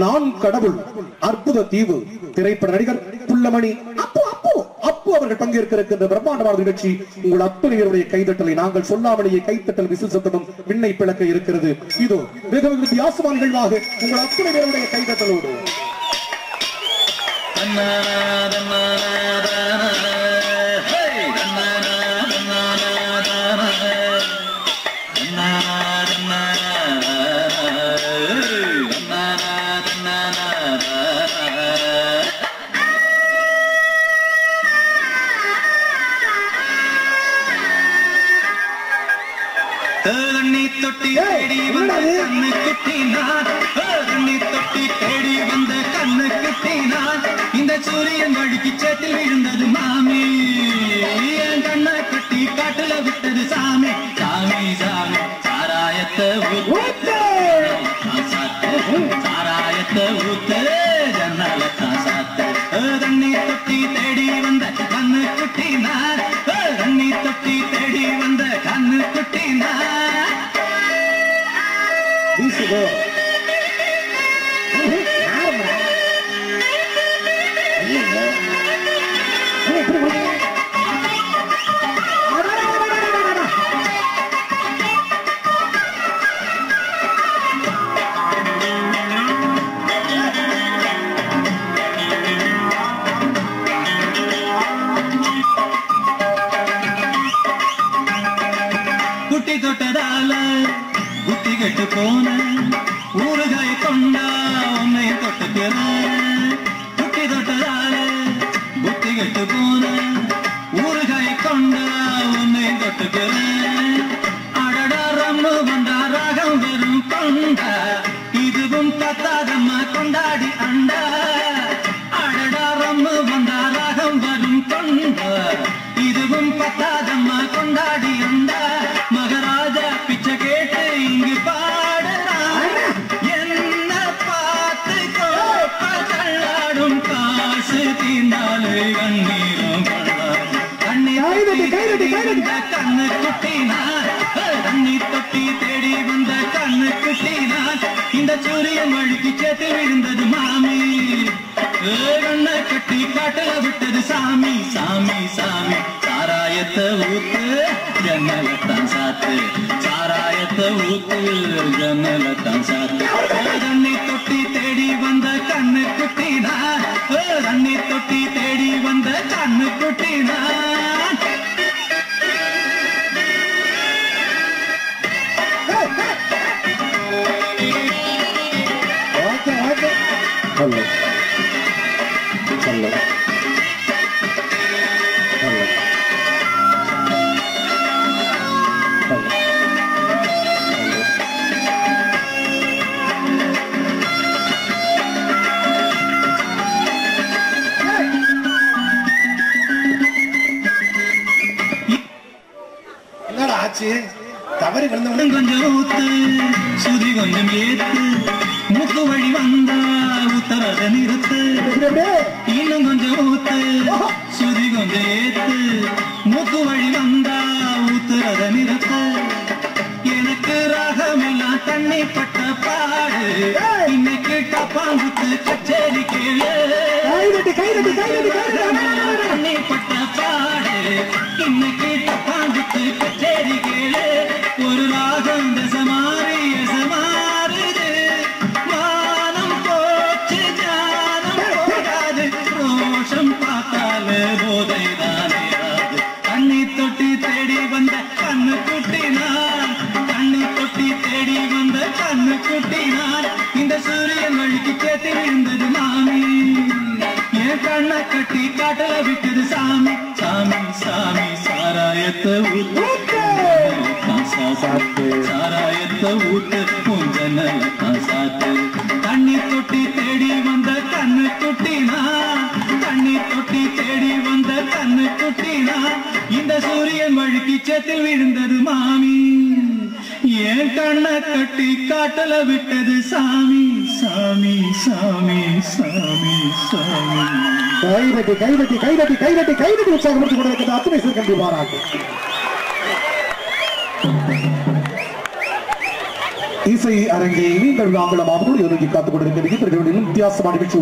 நான் கடவுள் அற்புத தீவு திரைப்பட நடிகர் புள்ளமணி. அப்போ அப்போ அப்போ அவர்கள் பங்கேற்கிற பிரம்மாண்டமான நிகழ்ச்சி உங்கள் அத்தனை கைதட்டலை நாங்கள் சொல்லாமலேயே கைத்தட்டல் விசில் சத்தமும் விண்ணை பிளக்க இருக்கிறது. இதோ மிக மிக வித்தியாசமான நிகழ்வாக உங்கள் அத்தனை பேருடைய கைதட்டலோடு தண்ணி தொட்டி தேடி வந்த கண்ணு குட்டினான் தண்ணி தொட்டி தேடி வந்த கண்ணு குட்டினான் இந்த சூரியன் வழிக்கு சேத்தில் விழுந்தது மாமி. என் கண்ணை கட்டி காட்டுல விட்டது சாமி. சாமி சாமி சாராயத்தை ஊத்து. சாராயத்தை ஊத்து. ஜன்னல சாத்து தண்ணி தொட்டி தேடி வந்த கண்ணு குட்டினான் தொட்டதால புத்தி கெட்டு போன ஊறுகாய் கொண்டா கைதட்டி, கைதட்டி, கைதட்டி. கண்ணு குட்டினான் தண்ணி தொட்டி தேடி வந்த கண்ணு குட்டினான் இந்த சூரியன் வழிக்கு சேர்த்து விழுந்தது மாமி. கண்ணை கட்டி காட்டுல விட்டது சாமி. சாமி சாமி சாராயத்தை ஊத்து ஜன்னலத்தான் சாத்து. சாராயத்தை ஊத்து ஜன்னலத்தான் சாத்து. தண்ணி தொட்டி தேடி வந்த கண்ணு குட்டினா தண்ணி தொட்டி தேடி வந்த கண்ணு குட்டினா ஹலோ ஹலோ ஹலோ ஹலோ என்னடா ஆச்சு? தவறி கிடந்தவனே. கொஞ்சம் ஊத்து சுதி கொஞ்சம் ஏத்து மூக்கு வழி வந்தா. உத்தரத நிறுத்து இன்னும் கொஞ்சம் ஊத்து சுதி கொஞ்சம் ஏத்து. மூக்கு வழி வந்தா உத்தரத நிறுத்து. எனக்கு ராகமெல்லாம் தண்ணி பட்ட பாடு. இன்னைக்கு டப்பாங்குத்து கச்சேரி தண்ணி பட்ட பாடு. இன்னைக்கு டப்பாங்குத்து கச்சேரி கேளு ஒரு ராகம் சூரியன் வழிக்கு மாமி. என் கண்ணை கட்டி காட்டல விட்டது சாமி. சாமி சாமி சாராயத்தை ஊத்து. சாத்து. சாராயத்தை ஊத்து. பூஞ்சன சாத்து தண்ணி தொட்டி தேடி வந்த கண்ணு தொட்டினா தண்ணி தொட்டி தேடி வந்த கண்ணு தொட்டினா இந்த சூரியன் வழுக்கி சேத்தில் விழுந்தது மாமி. ஏன் கண்ணை கட்டி காட்டல விட்டது சாமி சாமி சாமி சாமி சாமி. கைதட்டி கைதட்டி கைதட்டி கைதட்டி கைதட்டி உற்சாகப்படுத்திக் கொண்டிருக்கின்ற அத்தனை சிறுகண்டி பாராட்டு. இசை அரங்கை நீங்கள் ஆங்கிலமாக ஒதுக்கி காத்துக் கொண்டிருக்கிற வித்தியாசமான நிகழ்ச்சி